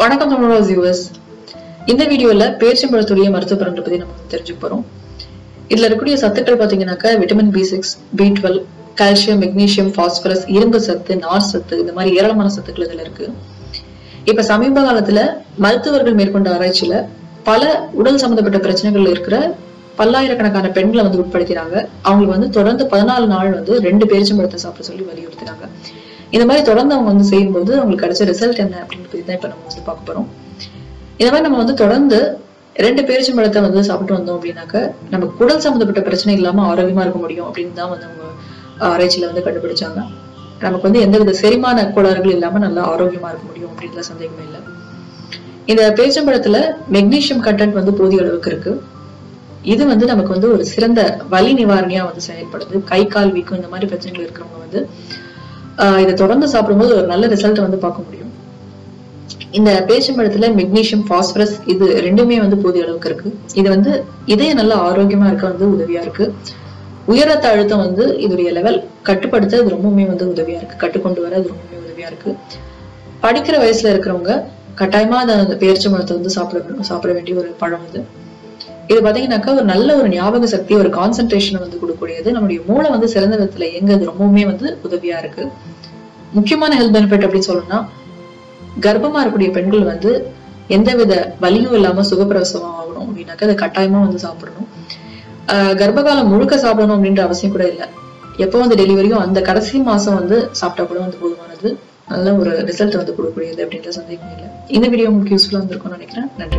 வணக்கம் தமிழ் வியூவர்ஸ் இந்த வீடியோவில் பேரிச்சம்பழத்துடைய மருத்துவ பலன்களை பத்தி நம்ம தெரிஞ்சுக்க போறோம். இதுல இருக்கக்கூடிய சத்துக்கள் பார்த்தீங்கன்னாக்கா vitamin B six B twelve calcium magnesium phosphorus இரும்பு சத்து நார் சத்து இந்த மாதிரி ஏராளமான சத்துக்கள் இதில் இருக்கு. இப்ப சமீப காலத்துல மருத்துவர்கள் மேற்கொண்ட ஆராய்ச்சியில பல உடல் சம்பந்தப்பட்ட பிரச்சனைகள் இருக்கிற பல்லாயிரக்கணக்கான பெண்களை வந்து உட்படுத்தினாங்க. அவங்களுக்கு வந்து தொடர்ந்து பதினாலு நாள் வந்து ரெண்டு பேரிச்சம்பழத்தை சாப்பிட சொல்லி வலியுறுத்தினாங்க. இந்த மாதிரி தொடர்ந்து அவங்க வந்து செய்யும்போது அவங்களுக்கு கிடைச்ச ரிசல்ட் என்ன அப்படின்னு பற்றி தான் இப்ப நம்ம வந்து பார்க்க போறோம். இந்த மாதிரி நம்ம வந்து தொடர்ந்து ரெண்டு பேரிச்சம்பழத்தை வந்து சாப்பிட்டு வந்தோம் அப்படின்னாக்க நம்ம குடல் சம்மந்தப்பட்ட பிரச்சனை இல்லாம ஆரோக்கியமா இருக்க முடியும் அப்படின்னு தான் வந்து அவங்க ஆராய்ச்சியில வந்து கண்டுபிடிச்சாங்க. நமக்கு வந்து எந்தவித செரிமான கோளாறுகள் இல்லாம நல்லா ஆரோக்கியமா இருக்க முடியும் அப்படின்ற சந்தேகமே இல்லை. இந்த பேரிச்சம்பழத்துல மெக்னீசியம் கண்டென்ட் வந்து போதிய அளவுக்கு இருக்கு. இது வந்து நமக்கு வந்து ஒரு சிறந்த வலி நிவாரணியாக வந்து செயல்படுது. கை கால் வீக்கம் இந்த மாதிரி பிரச்சனைகள் இருக்கிறவங்க வந்து இதை தொடர்ந்து சாப்பிடும்போது ஒரு நல்ல ரிசல்ட் வந்து பார்க்க முடியும். இந்த பேச்சம்பழத்துல மெக்னீசியம் பாஸ்பரஸ் இது ரெண்டுமே வந்து போதிய அளவுக்கு இருக்கு. இது வந்து இதய நல்ல ஆரோக்கியமா இருக்க வந்து உதவியா இருக்கு. உயர் ரத்த அழுத்தம் வந்து இதோடைய லெவல் கட்டுப்படுத்த இது ரொம்பவுமே வந்து உதவியா இருக்கு. கட்டுக்கொண்டு வர அது ரொம்பவுமே உதவியா இருக்கு. படிக்கிற வயசுல இருக்கிறவங்க கட்டாயமா அந்த பேரிச்சம்பழத்தை வந்து சாப்பிட சாப்பிட வேண்டிய ஒரு பழம் இது இது பாத்தீங்கன்னாக்கா ஒரு நல்ல ஒரு ஞாபக சக்தி ஒரு கான்சென்ட்ரேஷன் வந்து கொடுக்கக்கூடியது. நம்முடைய மூளை வந்து சிறந்த விதத்துல இயங்குறது ரொம்பவுமே வந்து உதவியா இருக்கு. முக்கியமான ஹெல்த் பெனிஃபிட் அப்படின்னு சொல்லணும்னா கர்ப்பமா இருக்கக்கூடிய பெண்கள் வந்து எந்தவித வலியும் இல்லாம சுகப்பிரசவம் ஆகணும் அப்படின்னாக்கா அதை கட்டாயமா வந்து சாப்பிடணும். ஆஹ் கர்ப்பகாலம் முழுக்க சாப்பிடணும் அப்படின்ற அவசியம் கூட இல்லை. எப்போ வந்து டெலிவரியோ அந்த கடைசி மாசம் வந்து சாப்பிட்டா கூட வந்து போதுமானது. நல்ல ஒரு ரிசல்ட் வந்து கொடுக்கக்கூடியது அப்படின்ற சந்தேகம் இல்லை. இந்த வீடியோ உங்களுக்கு யூஸ்ஃபுல்லாக இருந்திருக்கும்னு நினைக்கிறேன். நன்றி.